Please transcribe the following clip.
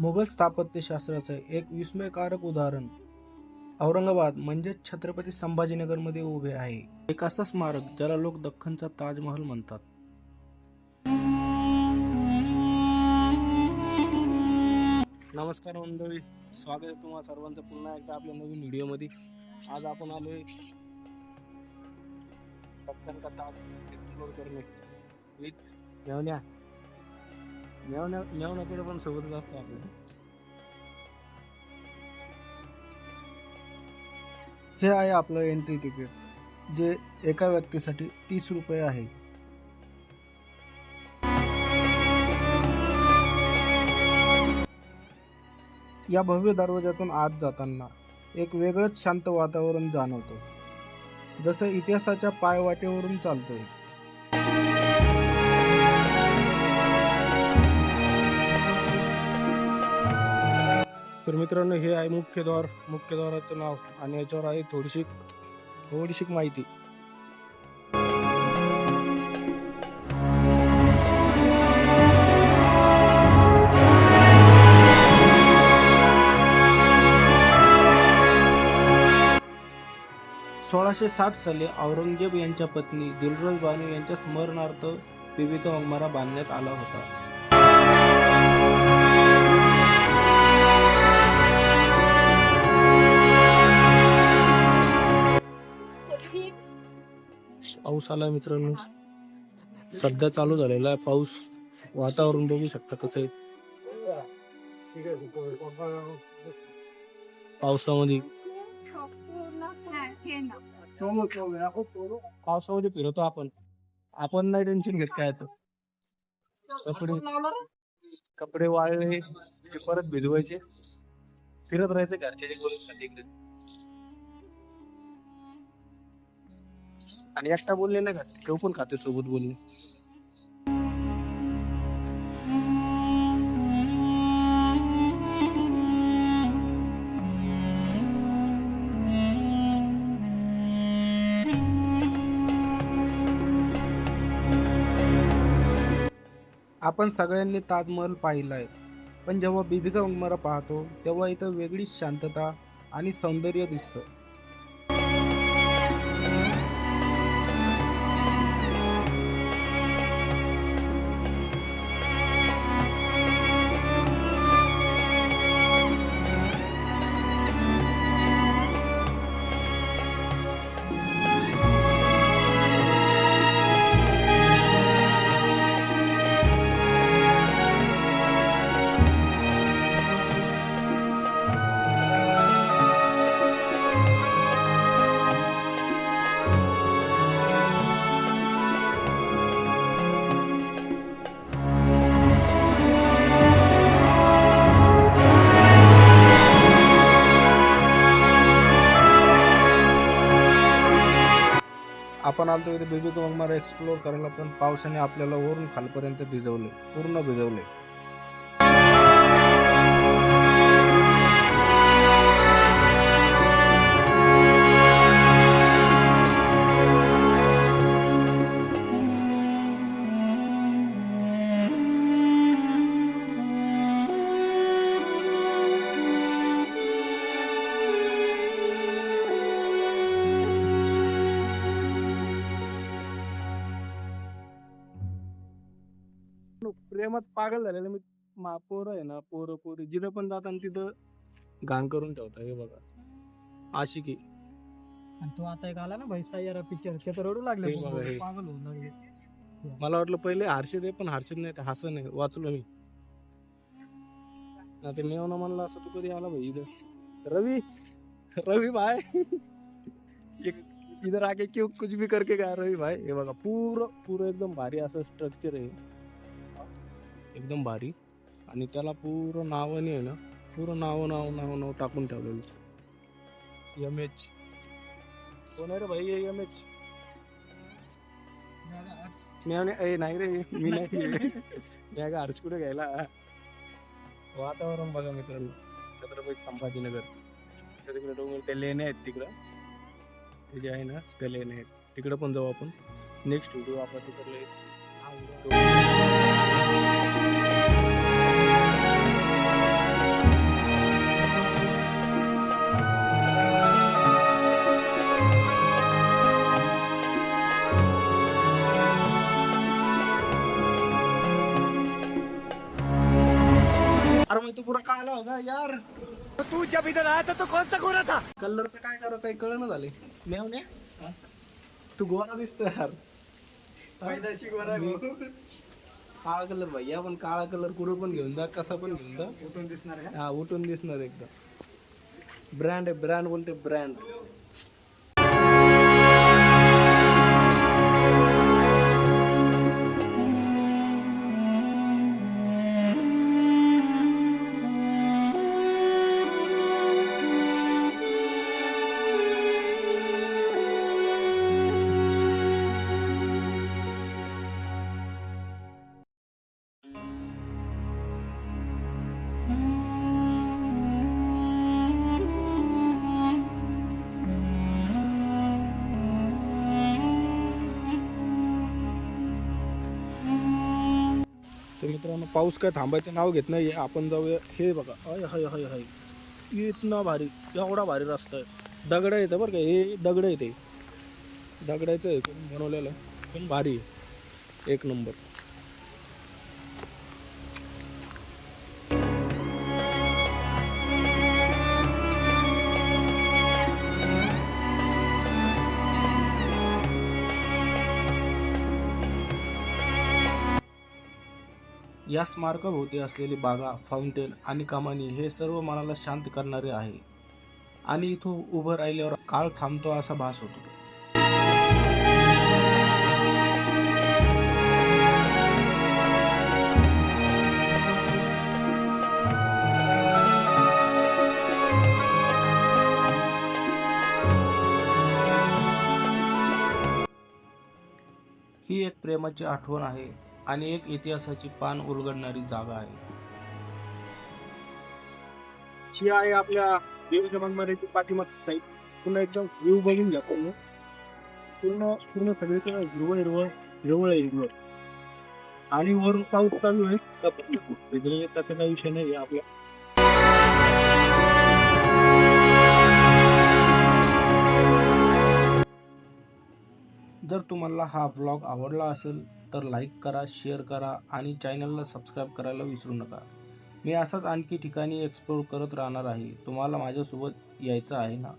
मुघल स्थापत्यशास्त्राचं एक विस्मयकारक उदाहरण. औरंगाबाद म्हणजेच छत्रपती संभाजीनगरमध्ये उभे आहे. एक असं स्मारक ज्याला लोक दख्खनचा ताजमहल म्हणतात. नमस्कार मंडळी. स्वागत आहे तुम्हाला सर्वांचं पुन्हा एकदा आपल्या नवीन व्हिडिओमध्ये. आज आपण आलोय दख्खन का ताज एक्सप्लोर करणे. विथ मेवण्या मेवण्या मेवण्याकडे पण सोबतच असतो आपलं. हे आहे आपलं एंट्री तिकीट जे एका व्यक्तीसाठी तीस रुपये आहे. या भव्य दरवाजातून आत जाताना एक वेगळंच शांत वातावरण जाणवतं. जसं इतिहासाच्या पायवाटेवरून चालतोय. तर मित्रांनो हे आहे मुख्य द्वार. मुख्य द्वाराचं नाव आणि याच्यावर आहे थोडीशी थोडीशी माहिती. सोळाशे साठ साली औरंगजेब यांच्या पत्नी दिलरोज बानू यांच्या स्मरणार्थ बिबी का मकबरा बांधण्यात आला होता. पाऊस आला मित्रांनो. सध्या चालू झालेला आहे पाऊस. वातावरण बघू शकता कसं आहे. पावसामध्ये पावसामध्ये फिरतो आपण. आपण नाही टेन्शन घेत काय कपडे कपडे वाळले ते परत भिजवायचे. फिरत राहायचे घरच्या आणि एकटा बोलले नाही खात केव पण खाते सोबत बोलणे. आपण सगळ्यांनी ताजमहल पाहिलाय. पण जेव्हा बिबिका का पाहतो तेव्हा इथं वेगळीच शांतता आणि सौंदर्य दिसतं. आपण आलतो इथे बेबी का मकबरा एक्सप्लोर करायला पण पावसाने आपल्याला वरून खालपर्यंत भिजवले पूर्ण भिजवले. प्रेमात पागल झालेलं मी मा पोरं आहे ना पोरं पोरी जिथं पण जाताना तिथं घाण करून ठेवता हे बघा. आशिकी आणि तो आता एक आला ना भाई सय्यारा पिक्चर ते तर रडू लागले हे बघा, हे. पागल होऊन लागले मला वाटलं पहिले हर्षद आहे पण हर्षद नाही ते हसन आहे वाचलो मी. ना ते मेवना म्हणलं असं तू कधी आला भाई रवी रवी भाई. एक इधर आके क्यों कुछ भी करके गया रवी भाई? हे बघा पूर्ण पूर्ण एकदम भारी असं स्ट्रक्चर आहे. एकदम भारी. आणि त्याला पूर्ण नावाने आहे ना पूर्ण नाव नाव नाव नाव टाकून ठेवलेलं एम एच कोण आहे रे भाई एम एच मी ए नाही रे मी नाही मी का हर्ष कुठे घ्यायला? वातावरण बघा मित्रांनो. छत्रपती संभाजीनगर. त्या तिकडे डोंगर ते लेणे आहेत तिकडं. ते जे आहे ना ते लेणे आहेत. तिकडं पण जाऊ आपण. नेक्स्ट व्हिडिओ आपला तिकडले. पुरा काला होगा यार? तू जब इधर आया था तो कौन सा गोरा था कलरचं काय करा काही कळणं झाले मेवणे तू गोरा दिसतो यार. काळा कलर भाई आपण काळा कलर कुठं पण घेऊन जा कसा पण घेऊन जा. उठून दिसणार हा उठून दिसणार एकदम. ब्रँड आहे ब्रँड बोलते ब्रँड तर मित्रांनो पाऊस काय थांबायचं नाव घेत नाही आपण जाऊया. हे बघा. हय हय हय हय. इतना भारी. एवढा भारी रस्ता आहे. दगड येतं बरं का? हे दगडं येते दगडायचं आहे बनवलेलं पण भारी आहे. एक नंबर. या स्मारकाभोवती असलेली बागा फाउंटेन आणि कमानी हे सर्व मनाला शांत करणारे आहे. आणि इथं उभं राहिल्यावर काळ थांबतो असा भास होतो. ही एक प्रेमाची आठवण आहे. आणि एक इतिहासाची पान उलगडणारी जागा आहे. ही आहे आपल्या बंगमाऱ्याची पाठीमागची साईड पुन्हा एकदम व्ह्यू बघून घ्या पूर्ण. पूर्ण पूर्ण सगळीकडे हिरवळ हिरवळ हिरवळ हिरवळ आणि वरून पाऊस चालू आहे. त्याचा काही विषय नाही आहे आपल्या जर तुम्हाला हा व्लॉग आवडला असेल तर लाईक करा शेअर करा आणि चॅनलला सबस्क्राईब करायला विसरू नका. मी असंच आणखी ठिकाणी एक्सप्लोर करत राहणार आहे. तुम्हाला माझ्यासोबत यायचं आहे ना?